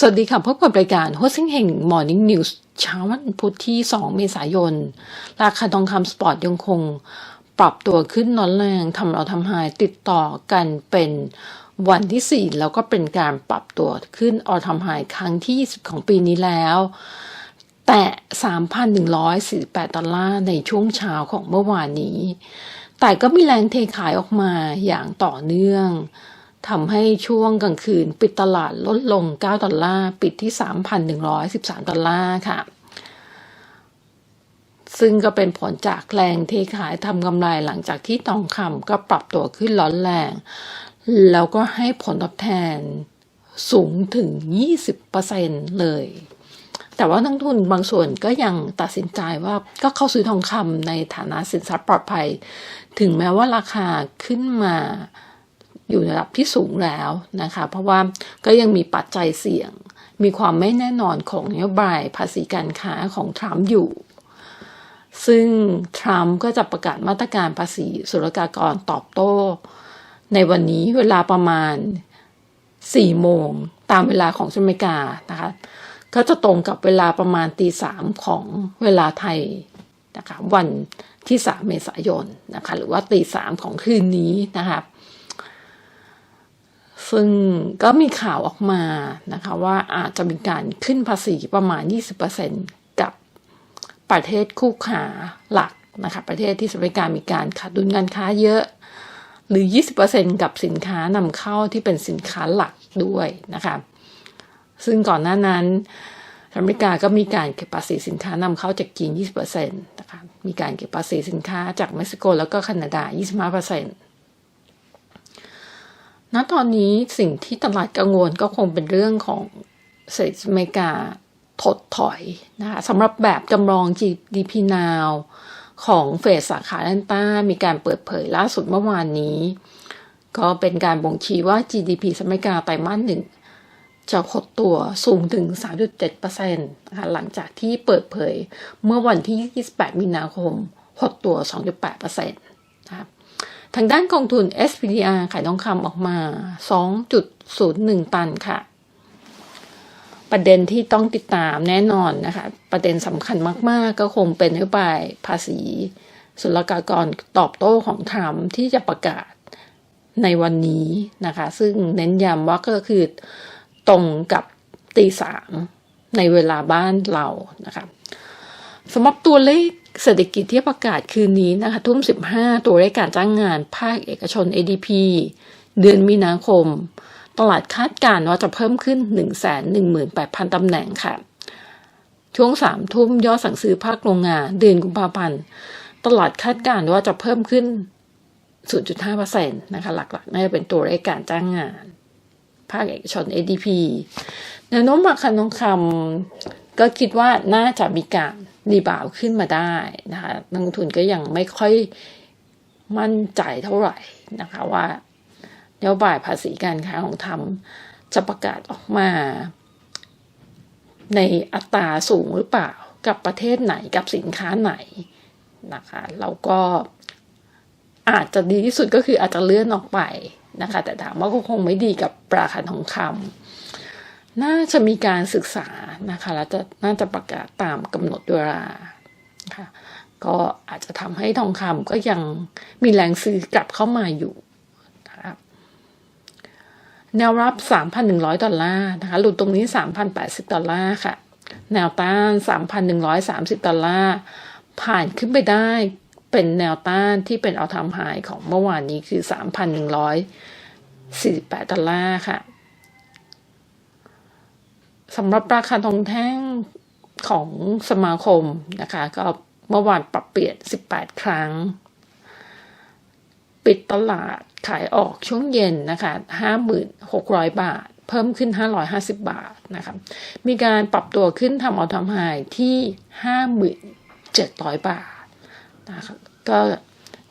สวัสดีค่ะพบกับรายการโฮสซิ่งแห่ง Morning News เช้าวันพุธที่ 2 เมษายน ราคาทองคำสปอร์ตยังคงปรับตัวขึ้นน้อนแรงทำเราทำไฮติดต่อกันเป็นวันที่ 4 แล้วก็เป็นการปรับตัวขึ้นออทำไฮครั้งที่ 20 ของปีนี้แล้ว แต่ 3,148 ดอลลาร์ในช่วงเช้าของเมื่อวานนี้ แต่ก็มีแรงเทขายออกมาอย่างต่อเนื่อง ทำให้ช่วงกลางคืนปิดตลาดลดลง 9 ดอลลาร์ ปิดที่ 3,113 ดอลลาร์ค่ะ ซึ่งก็เป็นผลจากแรงเทขายทำกำไรหลังจากที่ทองคำก็ปรับตัวขึ้นร้อนแรง แล้วก็ให้ผลตอบแทนสูงถึง 20%เลย แต่ว่านักทุนบางส่วนก็ยังตัดสินใจว่าก็เข้าซื้อทองคำในฐานะสินทรัพย์ปลอดภัย ถึงแม้ว่าราคาขึ้นมา อยู่ในระดับที่สูงแล้วนะคะ เพราะว่าก็ยังมีปัจจัยเสี่ยง มีความไม่แน่นอนของนโยบายภาษีการค้าของทรัมป์อยู่ ซึ่งทรัมป์ก็จะประกาศมาตรการภาษีศุลกากรตอบโต้ ในวันนี้เวลาประมาณ 4 โมง ตามเวลาของสหรัฐอเมริกานะคะ ก็จะตรงกับเวลาประมาณตีสามของเวลาไทยนะคะวันที่ 3 เมษายนนะคะหรือว่าตีสามของคืนนี้นะคะ ซึ่งก็มีข่าวออกมานะคะว่าอาจจะมีการขึ้นภาษีประมาณ 20%กับประเทศคู่ขาหลักนะคะประเทศที่สหรัฐอเมริกามีการขาดดุลการค้าเยอะ หรือ 20%กับสินค้านำเข้าที่เป็นสินค้าหลักด้วยนะคะซึ่งก่อนหน้านั้นอเมริกาก็มีการเก็บภาษีสินค้านำเข้าจากจีน 20%นะคะมีการเก็บภาษีสินค้าจากเม็กซิโกแล้วก็แคนาดา 25% ณตอนนี้สิ่งที่ตลาดกังวลก็คงเป็นเรื่องของเศรษฐกิจอเมริกาถดถอยนะคะสำหรับแบบจำลอง GDP now ของเฟดสาขาแลนต้ามีการเปิดเผยล่าสุดเมื่อวานนี้ ก็เป็นการบ่งชี้ว่า GDP สหรัฐอเมริกาไตรมาสหนึ่งจะหดตัวสูงถึง 3.7%นะคะหลังจากที่เปิดเผยเมื่อวันที่ 28 มีนาคมหดตัว 2.8%นะครับ ทางด้านกองทุน SPDR ขายทองคำออกมา 2.01 ตันค่ะ ประเด็นที่ต้องติดตามแน่นอนนะคะ ประเด็นสำคัญมาก ๆ ก็คงเป็นนโยบายภาษีศุลกากรตอบโต้ของทรัมป์ที่จะประกาศในวันนี้นะคะ ซึ่งเน้นย้ำว่าก็คือตรงกับตีสามในเวลาบ้านเรานะคะสำหรับตัวเลข เศรษฐกิจที่ประกาศคืนนี้นะคะทุ่ม 15 ตัวเลขการจ้างงาน ภาคเอกชน ADP เดือนมีนาคม ตลาดคาดการณ์ว่าจะเพิ่มขึ้น 118,000 ตำแหน่งค่ะ ช่วง 3 ทุ่มยอดสั่งซื้อภาคโรงงาน เดือนกุมภาพันธ์ ตลาดคาดการณ์ว่าจะเพิ่มขึ้น 0.5%นะคะหลักๆน่าจะเป็นตัวเลขการจ้างงาน ภาคเอกชน ADP แนวโน้มราคาทองคำก็คิดว่าน่าจะมีการ รีบาวขึ้นมาได้นะคะนักลงทุนก็ยังไม่ค่อยมั่นใจเท่าไหร่นะคะว่านโยบายภาษีการค้าของทำจะประกาศออกมา ในอัตราสูงหรือเปล่ากับประเทศไหนกับสินค้าไหนนะคะเราก็อาจจะดีที่สุดก็คืออาจจะเลื่อนออกไปนะคะ แต่ถามว่าก็คงไม่ดีกับราคาทองคำ น่าจะมีการศึกษานะคะแล้วจะน่าจะประกาศตามกำหนดเวลาค่ะก็อาจจะทำให้ทองคำก็ยังมีแรงซื้อกลับเข้ามาอยู่นะคะแนวรับ 3,100 ดอลลาร์นะคะหลุดตรงนี้ 3,080 ดอลลาร์ค่ะ แนวต้าน 3,130 ดอลลาร์ผ่านขึ้นไปได้เป็นแนวต้านที่เป็นเอาทำหายของเมื่อวานนี้คือ 3,148 ดอลลาร์ค่ะ สำหรับราคาทองแท่งของสมาคมนะคะ ก็เมื่อวานปรับเปลี่ยน 18 ครั้ง ปิดตลาดขายออกช่วงเย็นนะคะ5,600 บาท เพิ่มขึ้น 550 บาทนะคะมีการปรับตัวขึ้นทำเอาทำหายที่ 5,700 บาทนะคะก็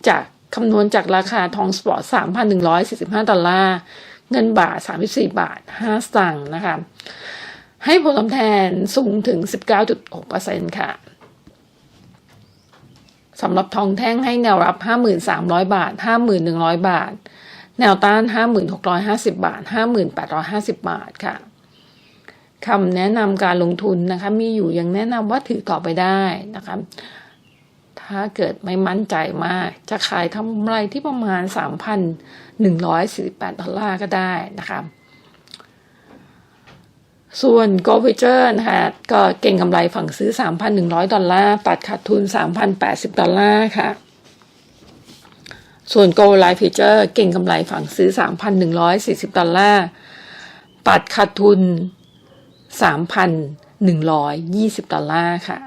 จากคำนวณจากราคาทองสปอร์ต 3,145 ดอลลาร์ เงินบาท 34 บาท 5สตางค์นะคะ ให้ผลตอบแทนสูงถึง 19.6%ค่ะสำหรับทองแท่งให้แนวรับ 5,300 บาท 5,100 บาท แนวต้าน 5,650 บาท 5,850 บาทค่ะคำแนะนำการลงทุนนะคะ มีอยู่ยังแนะนำว่าถือต่อไปได้นะคะ ถ้าเกิดไม่มั่นใจมาก จะขายทำไรที่ประมาณ 3,148 ดอลลาร์ก็ได้นะคะ ส่วน g o v i g e r นะคะก็เก่งกำไรฝั่งซื้อ 3,100 ดอลลาร์ ตัดขาดทุน 3,080 ดอลลาร์ค่ะ ส่วน Go Life Future เก่งกำไรฝั่งซื้อ 3,140 ดอลลาร์ ตัดขาดทุน 3,120 ดอลลาร์ค่ะ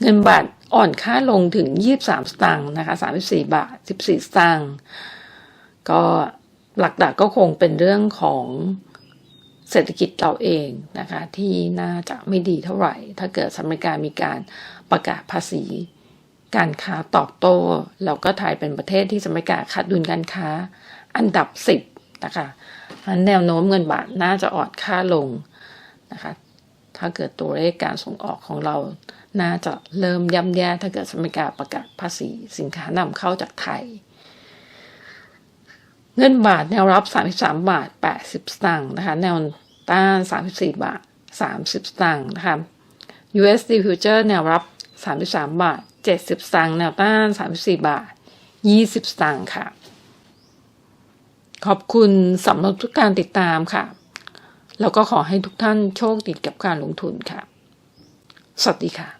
เงินบาทอ่อนค่าลงถึง 23 สตางค์นะคะ 34 บาท 14 สตางค์ก็หลักๆก็คงเป็นเรื่องของ เศรษฐกิจเราเองนะคะที่น่าจะไม่ดีเท่าไหร่ ถ้าเกิดสหรัฐอเมริกามีการประกาศภาษี การค้าตอบโต้แล้วก็ไทยเป็นประเทศที่สหรัฐอเมริกาขาดดุลการค้าอันดับ10นะคะอันแนวโน้มเงินบาทน่าจะอ่อนค่าลงนะคะถ้าเกิดตัวเลขการส่งออกของเรา น่าจะเริ่มย่ำแย่ถ้าเกิดสหรัฐอเมริกาประกาศภาษีสินค้านำเข้าจากไทย เงินบาทแนวรับ 33 บาท 80 สตางค์นะคะ แนวต้าน 34 บาท 30 สตางค์นะคะ USD Future แนวรับ 33 บาท 70 สตางค์แนวต้าน 34 บาท 20 สตางค์ค่ะ ขอบคุณสำหรับทุกการติดตามค่ะ แล้วก็ขอให้ทุกท่านโชคดีกับการลงทุนค่ะ สวัสดีค่ะ